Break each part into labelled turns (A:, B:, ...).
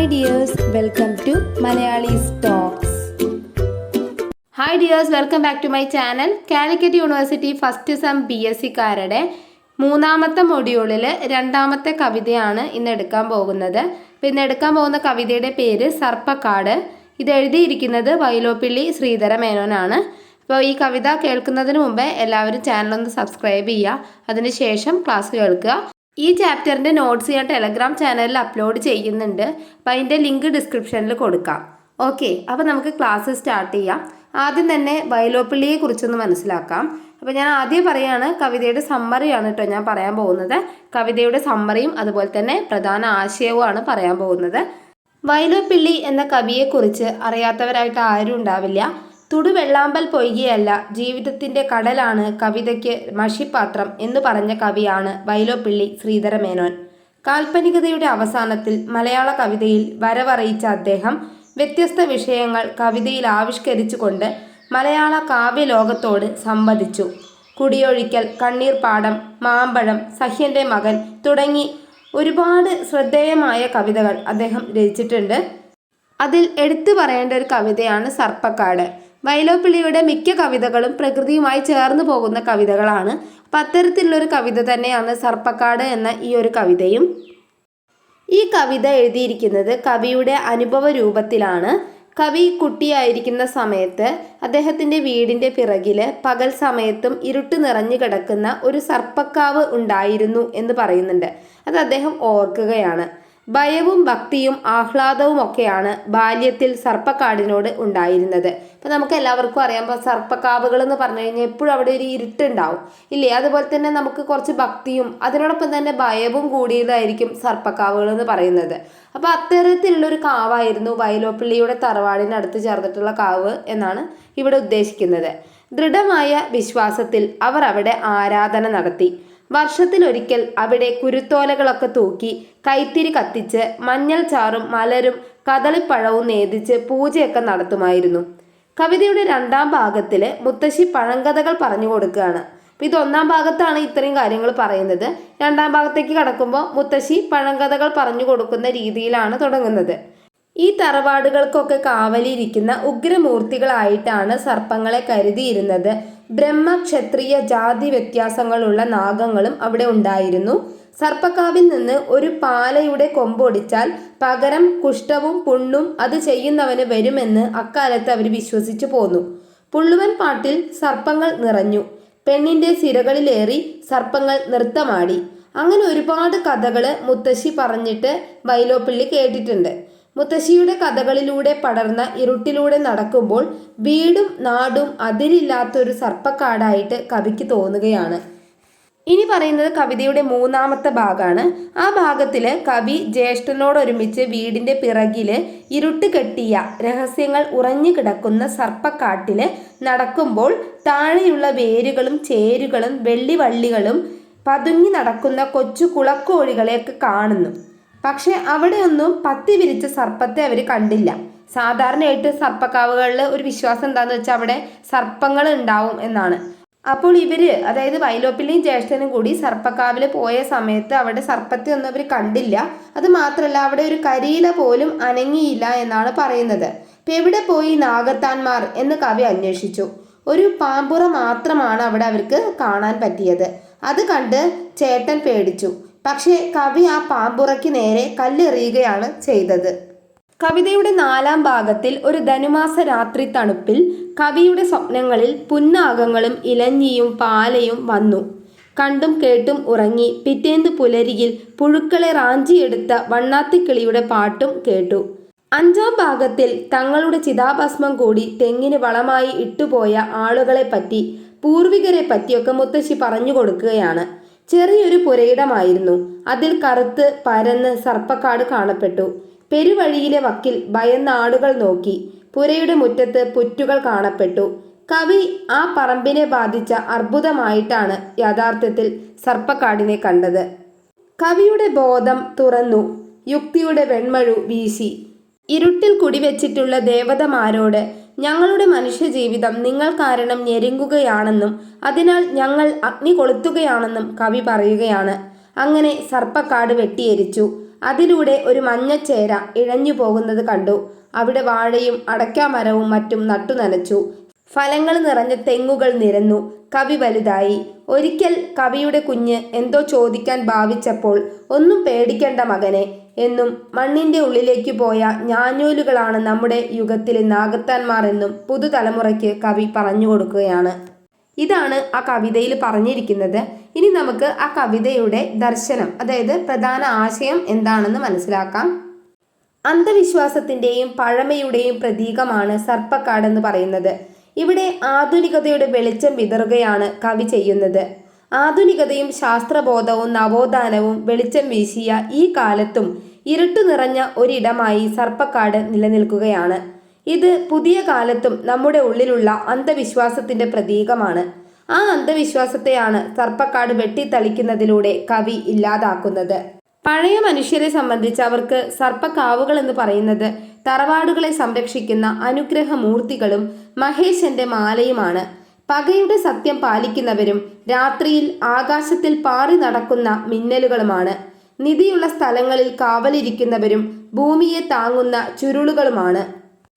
A: Hi dears welcome to Malayalees talks hi dears welcome back to my channel Calicut university first sem B S സിക്കാരുടെ മൂന്നാമത്തെ മൊഡ്യൂളിൽ രണ്ടാമത്തെ കവിതയാണ് ഇന്ന് എടുക്കാൻ പോകുന്നത്. ഇന്ന് എടുക്കാൻ പോകുന്ന കവിതയുടെ പേര് സർപ്പക്കാട്. ഇത് എഴുതിയിരിക്കുന്നത് വൈലോപ്പിള്ളി ശ്രീധര മേനോനാണ്. അപ്പോൾ ഈ കവിത കേൾക്കുന്നതിന് മുമ്പേ എല്ലാവരും ചാനലൊന്ന് സബ്സ്ക്രൈബ് ചെയ്യുക. അതിനുശേഷം ക്ലാസ് കേൾക്കുക. ഈ ചാപ്റ്ററിന്റെ നോട്ട്സ് ഞാൻ ടെലഗ്രാം ചാനലിൽ അപ്ലോഡ് ചെയ്യുന്നുണ്ട്. അപ്പോൾ അതിന്റെ ലിങ്ക് ഡിസ്ക്രിപ്ഷനിൽ കൊടുക്കാം. ഓക്കെ അപ്പോൾ നമുക്ക് ക്ലാസ് സ്റ്റാർട്ട് ചെയ്യാം. ആദ്യം തന്നെ വയലോപ്പള്ളിയെ കുറിച്ചൊന്ന് മനസ്സിലാക്കാം. അപ്പോൾ ഞാൻ ആദ്യം പറയാണ് കവിതയുടെ സമ്മറിയാണ് കേട്ടോ ഞാൻ പറയാൻ പോകുന്നത്. കവിതയുടെ സമ്മറിയും അതുപോലെ തന്നെ പ്രധാന ആശയവുമാണ് പറയാൻ പോകുന്നത്. വയലോപ്പിള്ളി എന്ന കവിയെക്കുറിച്ച് അറിയാത്തവരായിട്ട് ആരും ഉണ്ടാവില്ല. തുടുവെള്ളാമ്പൽ പൊയ്കയല്ല ജീവിതത്തിന്റെ കടലാണ് കവിതയ്ക്ക് മഷിപ്പാത്രം എന്ന് പറഞ്ഞ കവിയാണ് വൈലോപ്പിള്ളി ശ്രീധരമേനോൻ. കാൽപ്പനികതയുടെ അവസാനത്തിൽ മലയാള കവിതയിൽ വരവറിയിച്ച അദ്ദേഹം വ്യത്യസ്ത വിഷയങ്ങൾ കവിതയിൽ ആവിഷ്കരിച്ചുകൊണ്ട് മലയാള കാവ്യലോകത്തോട് സംവദിച്ചു. കുടിയൊഴിക്കൽ കണ്ണീർപ്പാടം മാമ്പഴം സഹ്യന്റെ മകൻ തുടങ്ങി ഒരുപാട് ശ്രദ്ധേയമായ കവിതകൾ അദ്ദേഹം രചിച്ചിട്ടുണ്ട്. അതിൽ എടുത്തു പറയേണ്ട ഒരു കവിതയാണ് സർപ്പക്കാട്. വൈലോപ്പിള്ളിയുടെ മിക്ക കവിതകളും പ്രകൃതിയുമായി ചേർന്ന് പോകുന്ന കവിതകളാണ്. അപ്പം അത്തരത്തിലുള്ളൊരു കവിത തന്നെയാണ് സർപ്പക്കാട് എന്ന ഈ ഒരു കവിതയും. ഈ കവിത എഴുതിയിരിക്കുന്നത് കവിയുടെ അനുഭവ രൂപത്തിലാണ്. കവി കുട്ടിയായിരിക്കുന്ന സമയത്ത് അദ്ദേഹത്തിന്റെ വീടിന്റെ പിറകിൽ പകൽ സമയത്തും ഇരുട്ട് നിറഞ്ഞു കിടക്കുന്ന ഒരു സർപ്പക്കാവ് ഉണ്ടായിരുന്നു എന്ന് പറയുന്നുണ്ട്. അത് അദ്ദേഹം ഓർക്കുകയാണ്. ഭയവും ഭക്തിയും ആഹ്ലാദവും ഒക്കെയാണ് ബാല്യത്തിൽ സർപ്പക്കാടിനോട് ഉണ്ടായിരുന്നത്. ഇപ്പം നമുക്ക് എല്ലാവർക്കും അറിയാം ഇപ്പോൾ സർപ്പക്കാവുകൾ എന്ന് പറഞ്ഞു കഴിഞ്ഞാൽ എപ്പോഴും അവിടെ ഒരു ഇരുട്ടുണ്ടാവും ഇല്ലേ? അതുപോലെ തന്നെ നമുക്ക് കുറച്ച് ഭക്തിയും അതിനോടൊപ്പം തന്നെ ഭയവും കൂടിയതായിരിക്കും സർപ്പക്കാവുകൾ എന്ന് പറയുന്നത്. അപ്പോൾ അത്തരത്തിലുള്ളൊരു കാവായിരുന്നു വയലോപ്പിള്ളിയുടെ തറവാടിനടുത്ത് ചേർന്നിട്ടുള്ള കാവ് എന്നാണ് ഇവിടെ ഉദ്ദേശിക്കുന്നത്. ദൃഢമായ വിശ്വാസത്തിൽ അവർ അവിടെ ആരാധന നടത്തി. വർഷത്തിലൊരിക്കൽ അവിടെ കുരുത്തോലകളൊക്കെ തൂക്കി കൈത്തിരി കത്തിച്ച് മഞ്ഞൾ ചാറും മലരും കദളിപ്പഴവും നേതിച്ച് പൂജയൊക്കെ നടത്തുമായിരുന്നു. കവിതയുടെ രണ്ടാം ഭാഗത്തിൽ മുത്തശ്ശി പഴങ്കഥകൾ പറഞ്ഞു കൊടുക്കുകയാണ്. അപ്പം ഇത് ഒന്നാം ഭാഗത്താണ് ഇത്രയും കാര്യങ്ങൾ പറയുന്നത്. രണ്ടാം ഭാഗത്തേക്ക് കടക്കുമ്പോൾ മുത്തശ്ശി പഴങ്കഥകൾ പറഞ്ഞു കൊടുക്കുന്ന രീതിയിലാണ് തുടങ്ങുന്നത്. ഈ തറവാടുകൾക്കൊക്കെ കാവലിരിക്കുന്ന ഉഗ്രമൂർത്തികളായിട്ടാണ് സർപ്പങ്ങളെ കരുതിയിരുന്നത്. ബ്രഹ്മക്ഷത്രിയ ജാതി വ്യത്യാസങ്ങളുള്ള നാഗങ്ങളും അവിടെ ഉണ്ടായിരുന്നു. സർപ്പക്കാവിൽ നിന്ന് ഒരു പാലയുടെ കൊമ്പൊടിച്ചാൽ പകരം കുഷ്ഠവും പുണ്ണും അത് ചെയ്യുന്നവന് വരുമെന്ന് അക്കാലത്ത് അവർ വിശ്വസിച്ചു പോന്നു. പുള്ളുവൻ പാട്ടിൽ സർപ്പങ്ങൾ നിറഞ്ഞു. പെണ്ണിന്റെ സിരകളിലേറി സർപ്പങ്ങൾ നൃത്തമാടി. അങ്ങനെ ഒരുപാട് കഥകൾ മുത്തശ്ശി പറഞ്ഞിട്ട് വൈലോപ്പിള്ളി കേട്ടിട്ടുണ്ട്. മുത്തശ്ശിയുടെ കഥകളിലൂടെ പടർന്ന ഇരുട്ടിലൂടെ നടക്കുമ്പോൾ വീടും നാടും അതിരില്ലാത്തൊരു സർപ്പക്കാടായിട്ട് കവിക്ക് തോന്നുകയാണ്. ഇനി പറയുന്നത് കവിതയുടെ മൂന്നാമത്തെ ഭാഗമാണ്. ആ ഭാഗത്തിൽ കവി ജ്യേഷ്ഠനോടൊരുമിച്ച് വീടിന്റെ പിറകിൽ ഇരുട്ട് കെട്ടിയ രഹസ്യങ്ങൾ ഉറഞ്ഞു കിടക്കുന്ന സർപ്പക്കാട്ടിൽ നടക്കുമ്പോൾ താഴെയുള്ള വേരുകളും ചേരുകളും വെള്ളിവള്ളികളും പതുങ്ങി നടക്കുന്ന കൊച്ചു കുളക്കോഴികളെയൊക്കെ കാണുന്നു. പക്ഷെ അവിടെയൊന്നും പത്തി വിരിച്ച സർപ്പത്തെ അവർ കണ്ടില്ല. സാധാരണയായിട്ട് സർപ്പക്കാവുകളിൽ ഒരു വിശ്വാസം എന്താണെന്ന് വെച്ചാൽ അവിടെ സർപ്പങ്ങൾ ഉണ്ടാവും എന്നാണ്. അപ്പോൾ ഇവർ അതായത് വൈലോപ്പിലെയും ജ്യേഷ്ഠനും കൂടി സർപ്പക്കാവിൽ പോയ സമയത്ത് അവിടെ സർപ്പത്തെ ഒന്നും അവർ കണ്ടില്ല. അത് മാത്രമല്ല അവിടെ ഒരു കരിയില പോലും അനങ്ങിയില്ല എന്നാണ് പറയുന്നത്. ഇപ്പൊ എവിടെ പോയി നാഗത്താന്മാർ എന്ന് കവി അന്വേഷിച്ചു. ഒരു പാമ്പുറ മാത്രമാണ് അവിടെ അവർക്ക് കാണാൻ പറ്റിയത്. അത് കണ്ട് ചേട്ടൻ പേടിച്ചു. പക്ഷേ കവി ആ പാമ്പുറയ്ക്ക് നേരെ കല്ലെറിയുകയാണ് ചെയ്തത്. കവിതയുടെ നാലാം ഭാഗത്തിൽ ഒരു ധനുമാസ രാത്രി തണുപ്പിൽ കവിയുടെ സ്വപ്നങ്ങളിൽ പുന്നാകങ്ങളും ഇലഞ്ഞിയും പാലയും വന്നു. കണ്ടും കേട്ടും ഉറങ്ങി പിറ്റേന്ന് പുലരിയിൽ പുഴുക്കളെ റാഞ്ചിയെടുത്ത വണ്ണാത്തിക്കിളിയുടെ പാട്ടും കേട്ടു. അഞ്ചാം ഭാഗത്തിൽ തങ്ങളുടെ ചിതാഭസ്മം കൂടി തെങ്ങിന് വളമായി ഇട്ടുപോയ ആളുകളെ പറ്റി പൂർവികരെ പറ്റിയൊക്കെ മുത്തശ്ശി പറഞ്ഞു കൊടുക്കുകയാണ്. ചെറിയൊരു പുരയിടമായിരുന്നു. അതിൽ കറുത്ത് പരന്ന് സർപ്പക്കാട് കാണപ്പെട്ടു. പെരുവഴിയിലെ വക്കിൽ ഭയന്ന ആടുകൾ നോക്കി. പുരയുടെ മുറ്റത്ത് പുറ്റുകൾ കാണപ്പെട്ടു. കവി ആ പറമ്പിനെ ബാധിച്ച അർബുദമായിട്ടാണ് യഥാർത്ഥത്തിൽ സർപ്പക്കാടിനെ കണ്ടത്. കവിയുടെ ബോധം തുറന്നു. യുക്തിയുടെ വെൺമഴു വീശി. ഇരുട്ടിൽ കുടിവെച്ചിട്ടുള്ള ദേവതമാരോട് ഞങ്ങളുടെ മനുഷ്യജീവിതം നിങ്ങൾ കാരണം ഞെരുങ്ങുകയാണെന്നും അതിനാൽ ഞങ്ങൾ അഗ്നി കൊളുത്തുകയാണെന്നും കവി പറയുകയാണ്. അങ്ങനെ സർപ്പക്കാട് വെട്ടിയെരിച്ചു. അതിലൂടെ ഒരു മഞ്ഞച്ചേര ഇഴഞ്ഞു പോകുന്നത് കണ്ടു. അവിടെ വാഴയും അടയ്ക്കാമരവും മറ്റും നട്ടു നനച്ചു. ഫലങ്ങൾ നിറഞ്ഞ തെങ്ങുകൾ നിരന്നു. കവി വലുതായി. ഒരിക്കൽ കവിയുടെ കുഞ്ഞ് എന്തോ ചോദിക്കാൻ ഭാവിച്ചപ്പോൾ ഒന്നും പേടിക്കേണ്ട മകനെ. എന്നും മണ്ണിന്റെ ഉള്ളിലേക്ക് പോയ ഞാഞ്ഞൂലുകളാണ് നമ്മുടെ യുഗത്തിലെ നാഗത്താന്മാർ എന്നും പുതുതലമുറയ്ക്ക് കവി പറഞ്ഞു കൊടുക്കുകയാണ്. ഇതാണ് ആ കവിതയിൽ പറഞ്ഞിരിക്കുന്നത്. ഇനി നമുക്ക് ആ കവിതയുടെ ദർശനം അതായത് പ്രധാന ആശയം എന്താണെന്ന് മനസ്സിലാക്കാം. അന്ധവിശ്വാസത്തിന്റെയും പഴമയുടെയും പ്രതീകമാണ് സർപ്പക്കാട് എന്ന് പറയുന്നത്. ഇവിടെ ആധുനികതയുടെ വെളിച്ചം വിതറുകയാണ് കവി ചെയ്യുന്നത്. ആധുനികതയും ശാസ്ത്രബോധവും നവോത്ഥാനവും വെളിച്ചം വീശിയ ഈ കാലത്തും ഇരുട്ടു നിറഞ്ഞ ഒരിടമായി സർപ്പക്കാട് നിലനിൽക്കുകയാണ്. ഇത് പുതിയ കാലത്തും നമ്മുടെ ഉള്ളിലുള്ള അന്ധവിശ്വാസത്തിന്റെ പ്രതീകമാണ്. ആ അന്ധവിശ്വാസത്തെയാണ് സർപ്പക്കാട് വെട്ടിത്തളിക്കുന്നതിലൂടെ കവി ഇല്ലാതാക്കുന്നത്. പഴയ മനുഷ്യരെ സംബന്ധിച്ച് അവർക്ക് സർപ്പക്കാവുകൾ എന്ന് പറയുന്നത് തറവാടുകളെ സംരക്ഷിക്കുന്ന അനുഗ്രഹമൂർത്തികളും മഹേശന്റെ മാലയുമാണ്. പകയുടെ സത്യം പാലിക്കുന്നവരും രാത്രിയിൽ ആകാശത്തിൽ പാറി നടക്കുന്ന മിന്നലുകളുമാണ്. നിധിയുള്ള സ്ഥലങ്ങളിൽ കാവലിരിക്കുന്നവരും ഭൂമിയെ താങ്ങുന്ന ചുരുളുകളുമാണ്.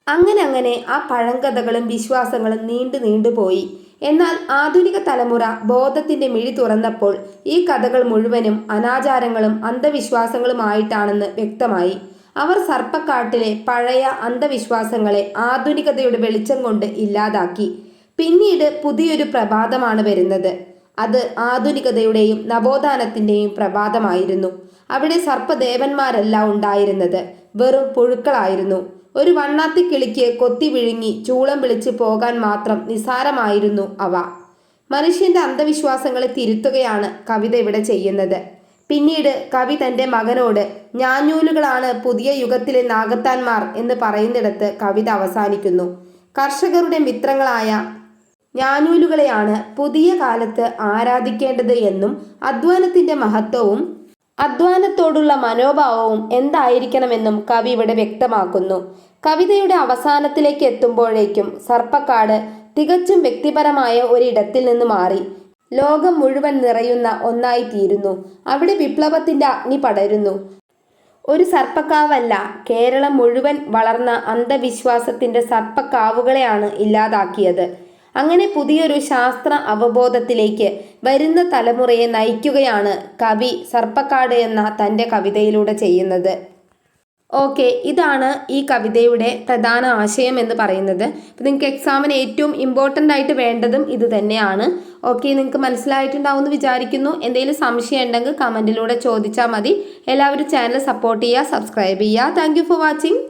A: അങ്ങനെ അങ്ങനെ ആ പഴങ്കഥകളും വിശ്വാസങ്ങളും നീണ്ടു നീണ്ടുപോയി എന്നാൽ ആധുനിക തലമുറ ബോധത്തിന്റെ മിഴി തുറന്നപ്പോൾ ഈ കഥകൾ മുഴുവനും അനാചാരങ്ങളും അന്ധവിശ്വാസങ്ങളുമായിട്ടാണെന്ന് വ്യക്തമായി. അവർ സർപ്പക്കാട്ടിലെ പഴയ അന്ധവിശ്വാസങ്ങളെ ആധുനികതയുടെ വെളിച്ചം കൊണ്ട് ഇല്ലാതാക്കി. പിന്നീട് പുതിയൊരു പ്രഭാതമാണ് വരുന്നത്. അത് ആധുനികതയുടെയും നവോത്ഥാനത്തിന്റെയും പ്രഭാതമായിരുന്നു. അവിടെ സർപ്പദേവന്മാരല്ല ഉണ്ടായിരുന്നത് വെറും പുഴുക്കളായിരുന്നു. ഒരു വണ്ണാത്തി കിളിക്ക് കൊത്തി വിഴുങ്ങി ചൂളം വിളിച്ച് പോകാൻ മാത്രം നിസാരമായിരുന്നു അവ. മനുഷ്യന്റെ അന്ധവിശ്വാസങ്ങളെ തിരുത്തുകയാണ് കവിത ഇവിടെ ചെയ്യുന്നത്. പിന്നീട് കവി തന്റെ മകനോട് ഞാഞ്ഞൂലുകളാണ് പുതിയ യുഗത്തിലെ നാഗത്താന്മാർ എന്ന് പറയുന്നിടത്ത് കവിത അവസാനിക്കുന്നു. കർഷകരുടെ മിത്രങ്ങളായ ഞാഞ്ഞൂലുകളെയാണ് പുതിയ കാലത്ത് ആരാധിക്കേണ്ടത് എന്നും അധ്വാനത്തിന്റെ മഹത്വവും അധ്വാനത്തോടുള്ള മനോഭാവവും എന്തായിരിക്കണമെന്നും കവി ഇവിടെ വ്യക്തമാക്കുന്നു. കവിതയുടെ അവസാനത്തിലേക്ക് എത്തുമ്പോഴേക്കും സർപ്പക്കാട് തികച്ചും വ്യക്തിപരമായ ഒരിടത്തിൽ നിന്ന് മാറി. ലോകം മുഴുവൻ നിറയുന്ന ഒന്നായി തീരുന്നു അവിടെ വിപ്ലവത്തിന്റെ അഗ്നി പടരുന്നു. ഒരു സർപ്പക്കാവല്ല കേരളം മുഴുവൻ വളർന്ന അന്ധവിശ്വാസത്തിന്റെ സർപ്പക്കാവുകളെയാണ് ഇല്ലാതാക്കിയത്. അങ്ങനെ പുതിയൊരു ശാസ്ത്ര അവബോധത്തിലേക്ക് വരുന്ന തലമുറയെ നയിക്കുകയാണ് കവി സർപ്പക്കാട് എന്ന തന്റെ കവിതയിലൂടെ ചെയ്യുന്നത്. ഓക്കെ ഇതാണ് ഈ കവിതയുടെ പ്രധാന ആശയം എന്ന് പറയുന്നത്. അപ്പം നിങ്ങൾക്ക് എക്സാമിന് ഏറ്റവും ഇമ്പോർട്ടന്റ് ആയിട്ട് വേണ്ടതും ഇത് തന്നെയാണ്. ഓക്കെ നിങ്ങൾക്ക് മനസ്സിലായിട്ടുണ്ടാവുമെന്ന് വിചാരിക്കുന്നു. എന്തെങ്കിലും സംശയം ഉണ്ടെങ്കിൽ കമന്റിലൂടെ ചോദിച്ചാൽ മതി. എല്ലാവരും ചാനൽ സപ്പോർട്ട് ചെയ്യുക സബ്സ്ക്രൈബ് ചെയ്യുക. Thank for watching